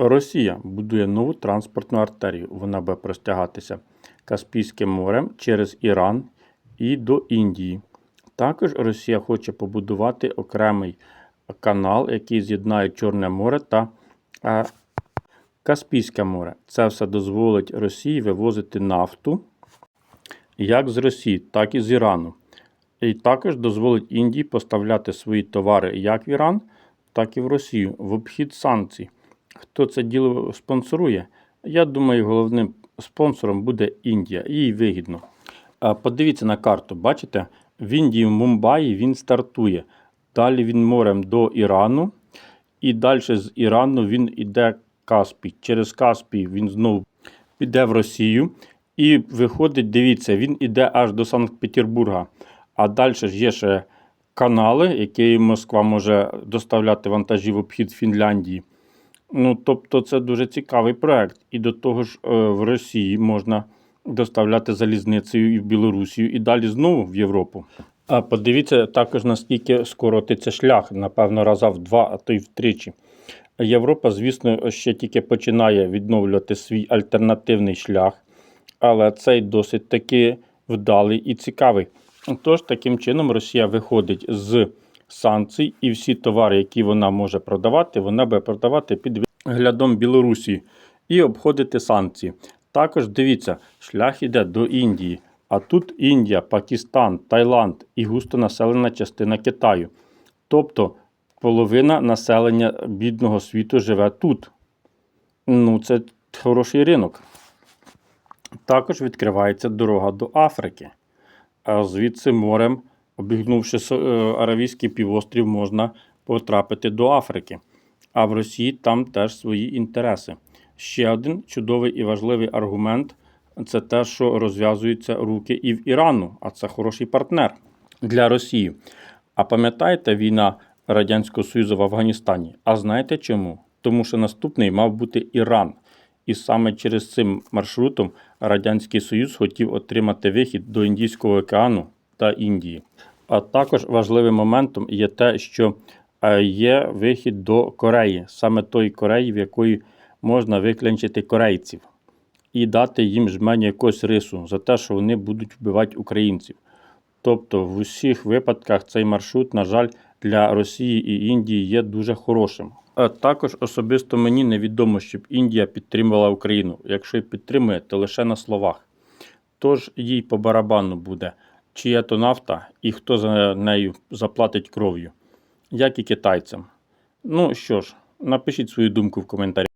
Росія будує нову транспортну артерію. Вона буде простягатися Каспійським морем через Іран і до Індії. Також Росія хоче побудувати окремий канал, який з'єднає Чорне море та е, Каспійське море. Це все дозволить Росії вивозити нафту як з Росії, так і з Ірану. І також дозволить Індії поставляти свої товари як в Іран, так і в Росію в обхід санкцій. Хто це діло спонсорує? Я думаю, головним спонсором буде Індія. Їй вигідно. Подивіться на карту. Бачите, в Індії, в Мумбаї він стартує. Далі він морем до Ірану. І далі з Ірану він іде Каспій. Через Каспій він знову піде в Росію. І виходить, дивіться, він іде аж до Санкт-Петербурга. А далі ж є ще канали, які Москва може доставляти вантажі в обхід Фінляндії. Ну, тобто, це дуже цікавий проект. І до того ж, е, в Росії можна доставляти залізницею і в Білорусію, і далі знову в Європу. А подивіться також, наскільки скоротиться шлях, напевно, раза в два, а то й втричі. Європа, звісно, ще тільки починає відновлювати свій альтернативний шлях, але цей досить таки вдалий і цікавий. Тож, таким чином, Росія виходить з санкцій, і всі товари, які вона може продавати, вона буде продавати під глядом Білорусі і обходити санкції. Також дивіться, шлях іде до Індії. А тут Індія, Пакистан, Таїланд і густонаселена частина Китаю. Тобто половина населення бідного світу живе тут. Ну, це хороший ринок. Також відкривається дорога до Африки. А звідси морем, обігнувши е, Аравійський півострів, можна потрапити до Африки. А в Росії там теж свої інтереси. Ще один чудовий і важливий аргумент це те, що розв'язуються руки і в Ірану, а це хороший партнер для Росії. А пам'ятаєте війна Радянського Союзу в Афганістані? А знаєте чому? Тому що наступний мав бути Іран. І саме через цим маршрутом Радянський Союз хотів отримати вихід до Індійського океану та Індії. А також важливим моментом є те, що е, є вихід до Кореї, саме тої Кореї, в якої можна виклянчити корейців і дати їм жменю якогось рису за те, що вони будуть вбивати українців. Тобто в усіх випадках цей маршрут, на жаль, для Росії і Індії є дуже хорошим. А також особисто мені невідомо, щоб Індія підтримувала Україну. Якщо підтримує, то лише на словах. Тож їй по барабану буде, чия то нафта і хто за нею заплатить кров'ю, як і китайцям. Ну що ж, напишіть свою думку в коментарях.